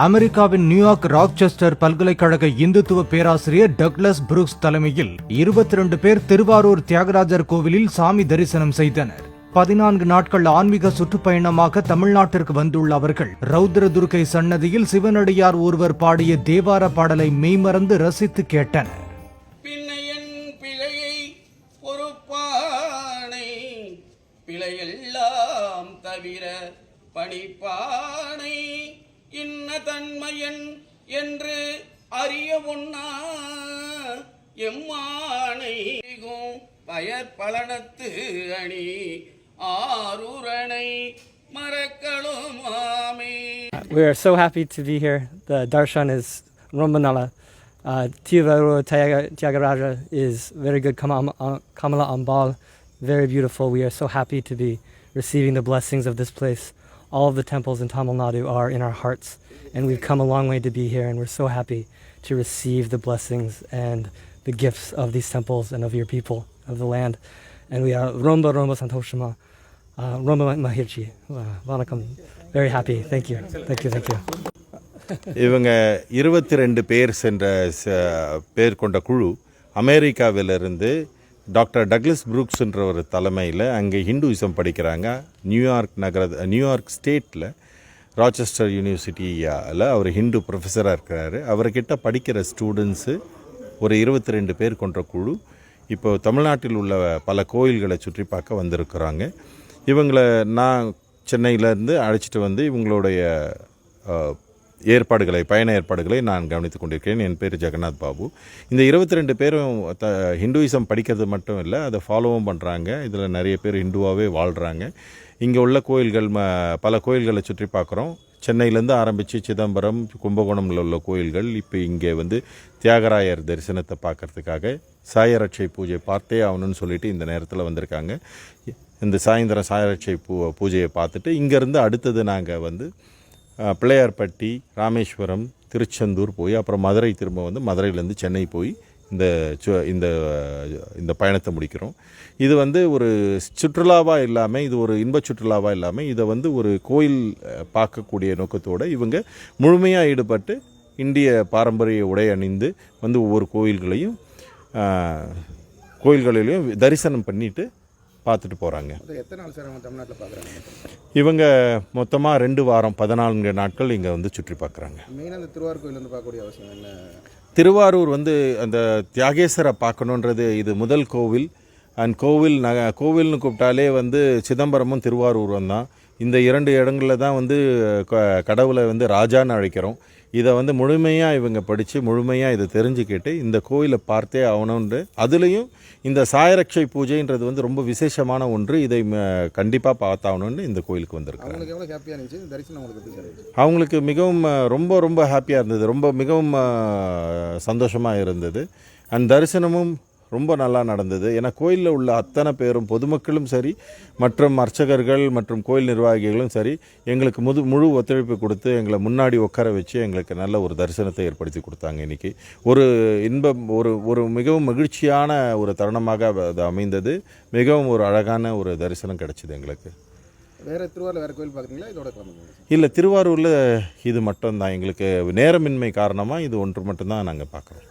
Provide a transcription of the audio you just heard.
அமெரிக்காவின் நியூயார்க் ராக்செஸ்டர் பல்கலைக்கழக இந்துத்துவ பேராசிரியர் டக்ளஸ் புரூக்ஸ் தலைமையில் இருபத்தி ரெண்டு பேர் திருவாரூர் தியாகராஜர் கோவிலில் சாமி தரிசனம் செய்தனர். பதினான்கு நாட்கள் ஆன்மீக சுற்றுப்பயணமாக தமிழ்நாட்டிற்கு வந்துள்ள அவர்கள் ரௌத்ர துர்க்கை சன்னதியில் சிவனடியார் ஒருவர் பாடிய தேவார பாடலை மெய்மறந்து ரசித்து கேட்டனர். பிழையெல்லாம் தவிர பணிப்பானை இன்ன தன்மையன் என்று அறிய ஒண்ணா எம்மானை மிகும் பயர் பலனத்து அணி ஆரூரணை மறக்களும் ஆமே We are so happy to be here. The darshan is Rombanala. Uh, Tivaro Tyaga- Tyagaraja is very good. Kama- uh, Kamala Ambal, very beautiful. We are so happy to be receiving the blessings of this place. All of the temples in Tamil Nadu are in our hearts, and we've come a long way to be here, and we're so happy to receive the blessings and the gifts of these temples and of your people, of the land. And we are Romba Romba Santoshima, uh, Romba Mahirchi. Uh, Vanakam. Very happy. Thank you. Thank you. Thank you. இவங்க இருபத்தி ரெண்டு பேர் சென்ற ச- பேர் கொண்ட குழு அமெரிக்காவிலிருந்து டாக்டர் டக்ளஸ் புரூக்ஸ்ன்ற ஒரு தலைமையில் அங்கே ஹிந்துவிசம் படிக்கிறாங்க. நியூயார்க் நகர நியூயார்க் ஸ்டேட்டில் ராச்செஸ்டர் யூனிவர்சிட்டியில் அவர் ஹிந்து ப்ரொஃபஸராக இருக்கிறாரு. அவர்கிட்ட படிக்கிற ஸ்டூடெண்ட்ஸு ஒரு இருபத்தி ரெண்டு பேர் கொண்ட குழு. இப்போ தமிழ்நாட்டில் உள்ள பல கோயில்களை சுற்றி பார்க்க வந்திருக்கிறாங்க. இவங்களை நான் சென்னையிலேருந்து அழைச்சிட்டு வந்து இவங்களுடைய ஏற்பாடுகளை பயண ஏற்பாடுகளை நான் கவனித்துக் கொண்டிருக்கிறேன். என் பேர் ஜெகநாத் பாபு. இந்த இருபத்தி ரெண்டு பேரும் த ஹிந்துவிசம் படிக்கிறது மட்டும் இல்லை அதை ஃபாலோவும் பண்ணுறாங்க இதில் நிறைய பேர் ஹிந்துவாகவே வாழ்கிறாங்க இங்கே உள்ள கோயில்கள் ம பல கோயில்களை சுற்றி பார்க்குறோம். சென்னையிலேருந்து ஆரம்பித்து சிதம்பரம் கும்பகோணமில் உள்ள கோயில்கள் இப்போ இங்கே வந்து தியாகராயர் தரிசனத்தை பார்க்கறதுக்காக சாயரட்சை பூஜை பார்த்தே ஆகணும்னு சொல்லிட்டு இந்த நேரத்தில் வந்திருக்காங்க. இந்த சாயந்தரம் சாயரட்சை பூ பூஜையை பார்த்துட்டு இங்கேருந்து அடுத்தது நாங்கள் வந்து பிள்ளையார்பட்டி ராமேஸ்வரம் திருச்செந்தூர் போய் அப்புறம் மதுரை திரும்ப வந்து மதுரையிலேருந்து சென்னை போய் இந்த சு- இந்த இந்த பயணத்தை முடிக்கிறோம். இது வந்து ஒரு சுற்றுலாவாக இல்லாமல் இது ஒரு இன்ப சுற்றுலாவாக இல்லாமல் இதை வந்து ஒரு கோயில் பார்க்கக்கூடிய நோக்கத்தோடு இவங்க முழுமையாக ஈடுபட்டு இந்திய பாரம்பரிய உடை அணிந்து வந்து ஒவ்வொரு கோயில்களையும் கோயில்களிலையும் தரிசனம் பண்ணிவிட்டு பார்த்துட்டு போகிறாங்க எத்தனை நாள் சார் அவங்க தமிழ்நாட்டில் பார்க்குறாங்க? இவங்க மொத்தமாக ரெண்டு வாரம் பதினான்கு நாட்கள் இங்கே வந்து சுற்றி பார்க்குறாங்க. மெயினாக அந்த திருவாரூர் கோயில் வந்து பார்க்கக்கூடிய அவசியம் என்ன? திருவாரூர் வந்து அந்த தியாகேசரை பார்க்கணுன்றது இது முதல் கோவில். அண்ட் கோவில் நக கோவில்னு கூப்பிட்டாலே வந்து சிதம்பரமும் திருவாரூரும் தான். இந்த இரண்டு இடங்களில் தான் வந்து கடவுளை வந்து ராஜான்னு அழைக்கிறோம். இதை வந்து முழுமையாக இவங்க படித்து முழுமையாக இதை தெரிஞ்சுக்கிட்டு இந்த கோயிலை பார்த்தே ஆகணுன்ற அதுலேயும் இந்த சாயரட்சை பூஜைன்றது வந்து ரொம்ப விசேஷமான ஒன்று. இதை கண்டிப்பாக பார்த்தாகணுன்னு இந்த கோயிலுக்கு வந்திருக்காங்க அவங்களுக்கு மிகவும் ரொம்ப ரொம்ப ஹாப்பியாக இருந்தது. ரொம்ப மிகவும் சந்தோஷமாக இருந்தது. அண்ட் தரிசனமும் ரொம்ப நல்லா நடந்தது. ஏன்னா கோயிலில் உள்ள அத்தனை பேரும் பொதுமக்களும் சரி மற்றும் அர்ச்சகர்கள் மற்றும் கோயில் நிர்வாகிகளும் சரி எங்களுக்கு முது முழு ஒத்துழைப்பு கொடுத்து எங்களை முன்னாடி உட்கார வச்சு எங்களுக்கு நல்ல ஒரு தரிசனத்தை ஏற்படுத்தி கொடுத்தாங்க இன்னைக்கு. ஒரு இன்பம் ஒரு ஒரு மிகவும் மகிழ்ச்சியான ஒரு தருணமாக அது அமைந்தது. மிகவும் ஒரு அழகான ஒரு தரிசனம் கிடைச்சிது எங்களுக்கு. வேறு திருவாரூர் வேறு கோயில் பார்க்குறீங்களா? இதோட இல்லை திருவாரூரில் இது மட்டும்தான். எங்களுக்கு நேரமின்மை காரணமாக இது ஒன்று மட்டும்தான் நாங்கள் பார்க்குறோம்.